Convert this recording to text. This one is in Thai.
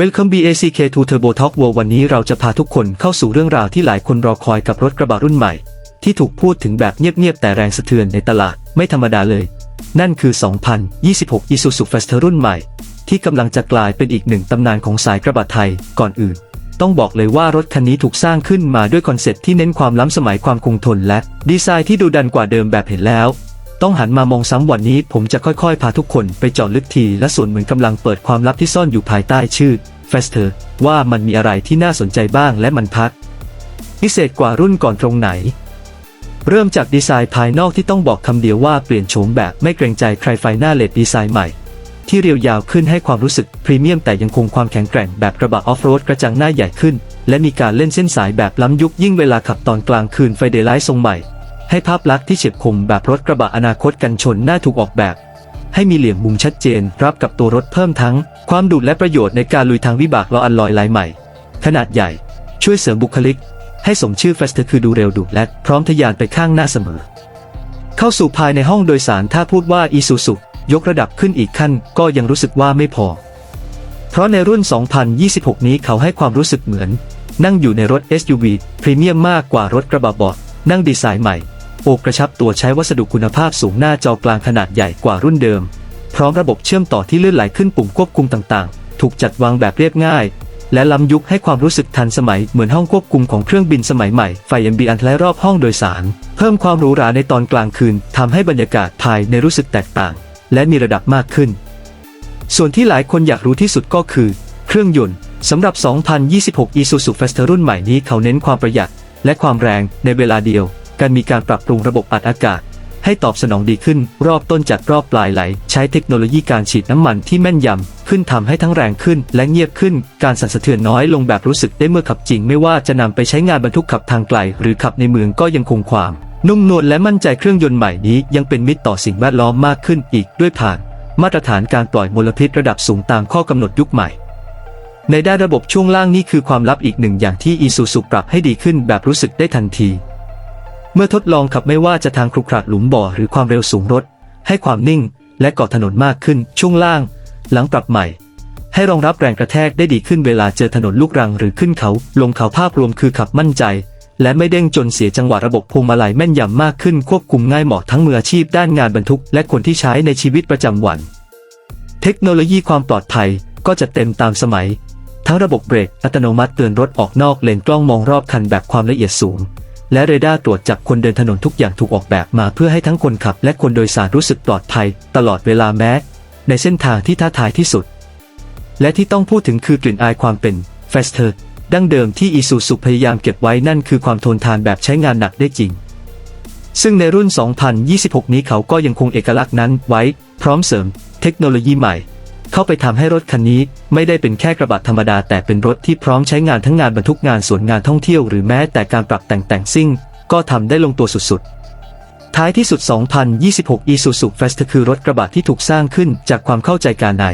Welcome BACK to Turbo Talk World วันนี้เราจะพาทุกคนเข้าสู่เรื่องราวที่หลายคนรอคอยกับรถกระบะรุ่นใหม่ ที่ถูกพูดถึงแบบเงียบๆแต่แรงสะเทือนในตลาดไม่ธรรมดาเลย นั่นคือ 2026 Isuzu Faster รุ่นใหม่ ที่กำลังจะกลายเป็นอีกหนึ่งตำนานของสายกระบะไทยก่อนอื่น ต้องบอกเลยว่ารถคันนี้ถูกสร้างขึ้นมาด้วยคอนเซ็ปต์ที่เน้นความล้ำสมัยความคงทนและดีไซน์ที่ดูดันกว่าเดิมแบบเห็นแล้ว ต้องหันมามองซ้ำวันนี้ผมจะค่อยๆ พาทุกคนไปเจาะลึกทีและส่วนเหมือนกำลังเปิดความลับที่ซ่อนอยู่ภายใต้ชื่อ Faster ว่ามันมีอะไรที่น่าสนใจบ้างและมันพักพิเศษกว่ารุ่นก่อนตรงไหน เริ่มจากดีไซน์ภายนอกที่ต้องบอกคำเดียวว่าเปลี่ยนโฉมแบบไม่เกรงใจใครไฟหน้าเลดดีไซน์ใหม่ ที่เรียวยาวขึ้นให้ความรู้สึกพรีเมียมแต่ยังคงความแข็งแกร่งแบบกระบะออฟโรดกระจังหน้าใหญ่ขึ้น และมีการเล่นเส้นสายแบบล้ำยุคยิ่งเวลาขับตอนกลางคืนไฟเดย์ไลท์ทรงใหม่ ให้ภาพลักษณ์ที่เฉียบคมแบบรถกระบะอนาคตกันชนหน้าถูกออกแบบ ให้มีเหลี่ยมมุมชัดเจนรับกับตัวรถเพิ่มทั้ง ความดุและประโยชน์ในการลุยทางวิบากล้ออัลลอยลายใหม่ ขนาดใหญ่ ช่วยเสริมบุคลิก ให้สมชื่อ Faster คือดูเร็วดุและพร้อมทะยานไปข้างหน้าเสมอ เข้าสู่ภายในห้องโดยสารถ้าพูดว่า Isuzu ยกระดับขึ้นอีกขั้นก็ยังรู้สึกว่าไม่พอ เพราะในรุ่น 2026 นี้เขาให้ความรู้สึกเหมือน นั่งอยู่ในรถ SUV พรีเมียมมากกว่ารถกระบะบาะนั่งดีไซน์ใหม่ โอกระชับตัวใช้วัสดุคุณภาพสูงหน้าจอกลางขนาดใหญ่กว่ารุ่นเดิม พร้อมระบบเชื่อมต่อที่เลื่อนไหลขึ้นปุ่มควบคุมต่างๆ ถูกจัดวางแบบเรียบง่าย และล้ำยุคให้ความรู้สึกทันสมัยเหมือนห้องควบคุมของเครื่องบินสมัยใหม่ไฟ MBN และรอบห้องโดยสาร เพิ่มความหรูหราในตอนกลางคืนทำให้บรรยากาศภายในรู้สึกแตกต่าง และมีระดับมากขึ้น ส่วนที่หลายคนอยากรู้ที่สุดก็คือ เครื่องยนต์สำหรับ 2026 Isuzu Faster รุ่นใหม่นี้เขาเน้นความประหยัดและความแรงในเวลาเดียว การมีการปรับปรุงระบบอัดอากาศ ให้ตอบสนองดีขึ้น รอบต้นจัดรอบปลายไหล ใช้เทคโนโลยีการฉีดน้ำมันที่แม่นยำขึ้นทำให้ทั้งแรงขึ้น และเงียบขึ้น การสั่นสะเทือนน้อยลงแบบรู้สึกได้เมื่อขับจริง ไม่ว่าจะนำไปใช้งานบรรทุกขับทางไกล หรือขับในเมืองก็ยังคงความ นุ่มนวลและมั่นใจเครื่องยนต์ใหม่นี้ ยังเป็นมิตรต่อสิ่งแวดล้อมมากขึ้นอีกด้วยผ่านมาตรฐานการปล่อยมลพิษระดับสูงตามข้อกำหนดยุคใหม่ ในด้านระบบช่วงล่างนี่คือความลับอีกหนึ่งอย่างที่ Isuzu ปรับให้ดีขึ้นแบบรู้สึกได้ทันที เมื่อทดลองขับไม่ว่าจะทางครุขระหลุมบ่อหรือความเร็วสูงรถ ให้ความนิ่งและเกาะถนนมากขึ้นช่วงล่าง หลังปรับใหม่ ให้รองรับแรงกระแทกได้ดีขึ้นเวลาเจอถนนลูกรังหรือขึ้นเขาลงเขาภาพรวมคือขับมั่นใจ และไม่เด้งจนเสียจังหวะระบบพวงมาลัยแม่นยำมากขึ้นควบคุมง่ายเหมาะทั้งมืออาชีพด้านงานบรรทุก และคนที่ใช้ในชีวิตประจำวัน เทคโนโลยีความปลอดภัยก็จะเต็มตามสมัย ทั้งระบบเบรกอัตโนมัติเตือนรถออกนอกเลนกล้องมองรอบคันแบบความละเอียดสูง และเรดาร์ตรวจจับคนเดินถนนทุกอย่างถูกออกแบบมาเพื่อให้ทั้งคนขับและคนโดยสารรู้สึกปลอดภัย ตลอดเวลาแม้ ในเส้นทางที่ท้าทายที่สุด และที่ต้องพูดถึงคือกลิ่นอายความเป็น Faster ดั้งเดิมที่ Isuzu พยายามเก็บไว้นั่นคือความทนทานแบบใช้งานหนักได้จริง ซึ่งในรุ่น 2026 นี้เขาก็ยังคงเอกลักษณ์นั้นไว้ พร้อมเสริม เทคโนโลยีใหม่ เข้าไปทำให้รถคันนี้ ไม่ได้เป็นแค่กระบะธรรมดาแต่เป็นรถที่พร้อมใช้งานทั้งงานบรรทุกงานส่วนงานท่องเที่ยวหรือแม้แต่การปรับแต่งแต่งซิ่ง ก็ทำได้ลงตัวสุดๆท้ายที่สุด 2026 Isuzu Fast คือรถกระบะที่ถูกสร้างขึ้นจากความเข้าใจการใน